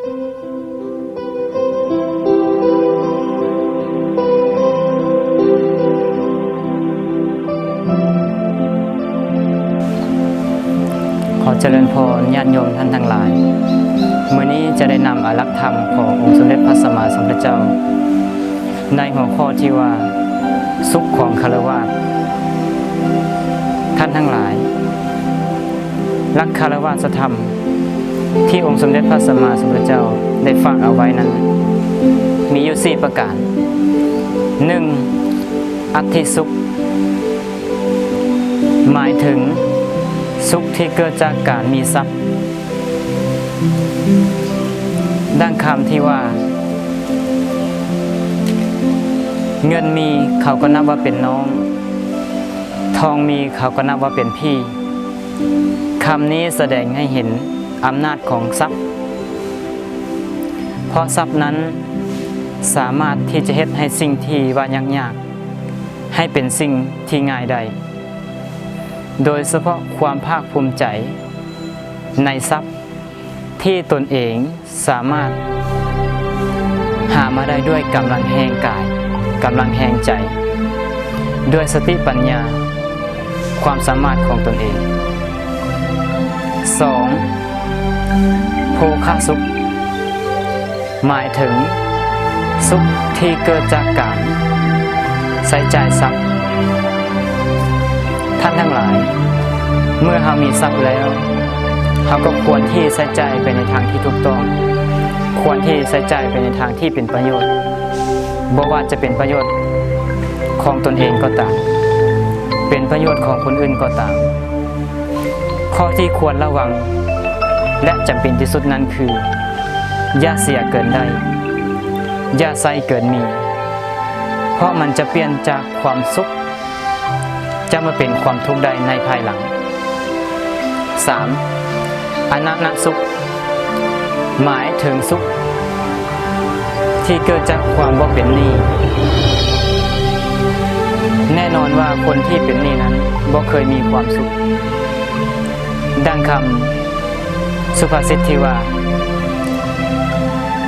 ขอเจริญพรญาติโยมท่านทั้งหลายมื้อนี้จะได้นำอารักธรรมขององค์สมเด็จพระสัมมาสัมพุทธเจ้า ในหัวข้อที่ว่า สุขของคารวะท่านทั้งหลายรักคารวะธรรม ที่องค์สมเด็จพระสัมมาสัมพุทธเจ้าได้ฝากเอาไว้นั้น มีอยู่สี่ประการ 1. อัตติสุข หมายถึงสุขที่เกิดจากการมีทรัพย์ ดังคำที่ว่า เงินมีเขาก็นับว่าเป็นน้อง ทองมีเขาก็นับว่าเป็นพี่คำนี้แสดงให้เห็น อำนาจของทรัพย์ เพราะทรัพย์นั้นสามารถที่จะเฮ็ดให้สิ่งที่ว่ายากๆให้เป็นสิ่งที่ง่ายได้ โดยเฉพาะความภาคภูมิใจ ในทรัพย์ที่ตนเองสามารถ หามาได้ด้วยกำลังแห่งกายกำลังแห่งใจ ด้วยสติปัญญา ความสามารถของตนเอง 2. โภคาสุข หมายถึง สุขที่เกิดจากการใช้จ่ายทรัพย์ ท่านทั้งหลาย เมื่อเรามีทรัพย์แล้วเราก็ควรที่ใช้จ่ายไปในทางที่ถูกต้อง ควรที่ใช้จ่ายไปในทางที่เป็นประโยชน์บ่ว่าจะเป็นประโยชน์ของตนเองก็ตาม เป็นประโยชน์ของคนอื่นก็ตาม ข้อที่ควรระวัง และจำเป็นที่สุดนั้นคือย่าเสียเกินได้อย่าใส่เกินมี เพราะมันจะเปลี่ยนจากความสุข จะมาเป็นความทุกข์ได้ในภายหลัง 3. อนันสุข หมายถึงสุข ที่เกิดจากความว่าเป็นหนี้แน่นอนว่าคนที่เป็นหนี้นั้นบ่เคยมีความสุข ดังคำ สุภาษิตที่ว่า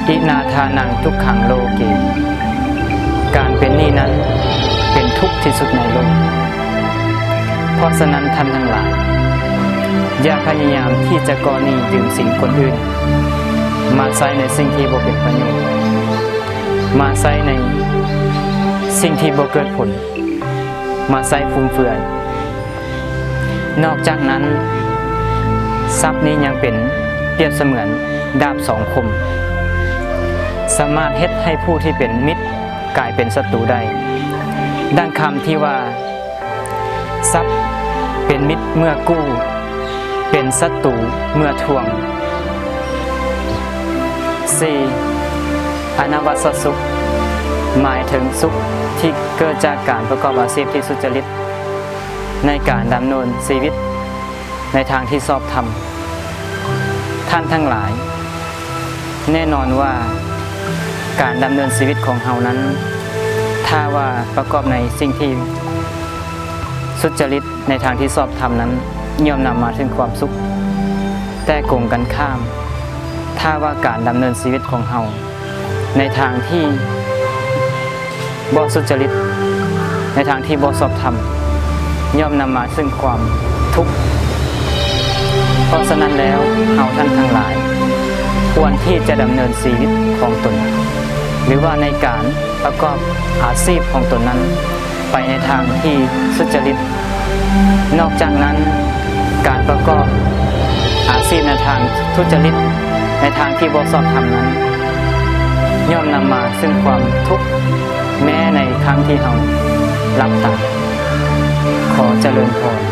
อินาทานังทุกขังโลเกการเป็นหนี้นั้นเป็นทุกข์ที่สุดในโลก เพราะฉะนั้นท่านทั้งหลาย อย่าพยายามที่จะก่อหนี้ยืมสินคนอื่น มาใช้ในสิ่งที่บ่เป็นประโยชน์ มาใช้ในสิ่งที่บ่เกิดผล มาใช้ฟุ่มเฟือย นอกจากนั้น ทรัพย์นี้ยังเป็นเปรียบเสมือนดาบสองคม สามารถเฮ็ดให้ผู้ที่เป็นมิตรกลายเป็นศัตรูได้ดังคำที่ว่า ทรัพย์เป็นมิตรเมื่อกู้ เป็นศัตรูเมื่อทวง 4. อนวัสสุข หมายถึงสุขที่เกิดจากการประกอบอาชีพที่สุจริต ในการดำเนินชีวิต ในทางที่ชอบธรรม ท่านทั้งหลาย แน่นอนว่าการดำเนินชีวิตของเฮานั้น ถ้าว่าประกอบในสิ่งที่สุจริตในทางที่ชอบธรรมนั้นย่อมนำมาถึงความสุข แต่กงกันข้าม ถ้าว่าการดำเนินชีวิตของเฮาในทางที่บ่สุจริต ในทางที่บ่ชอบธรรม ย่อมนำมาซึ่งความทุกข์ ราะฉะนั้นแล้วเฮาท่านทั้งหลาย ควรที่จะดำเนินชีวิตของตน หรือว่าในการประกอบอาชีพของตนนั้น ไปในทางที่สุจริต นอกจากนั้นการประกอบอาชีพในทางทุจริต ในทางที่บ่ชอบธรรมนั้น ย่อมนำมาซึ่งความทุกข์แม้ในครั้งที่เราหลับตาขอเจริญพร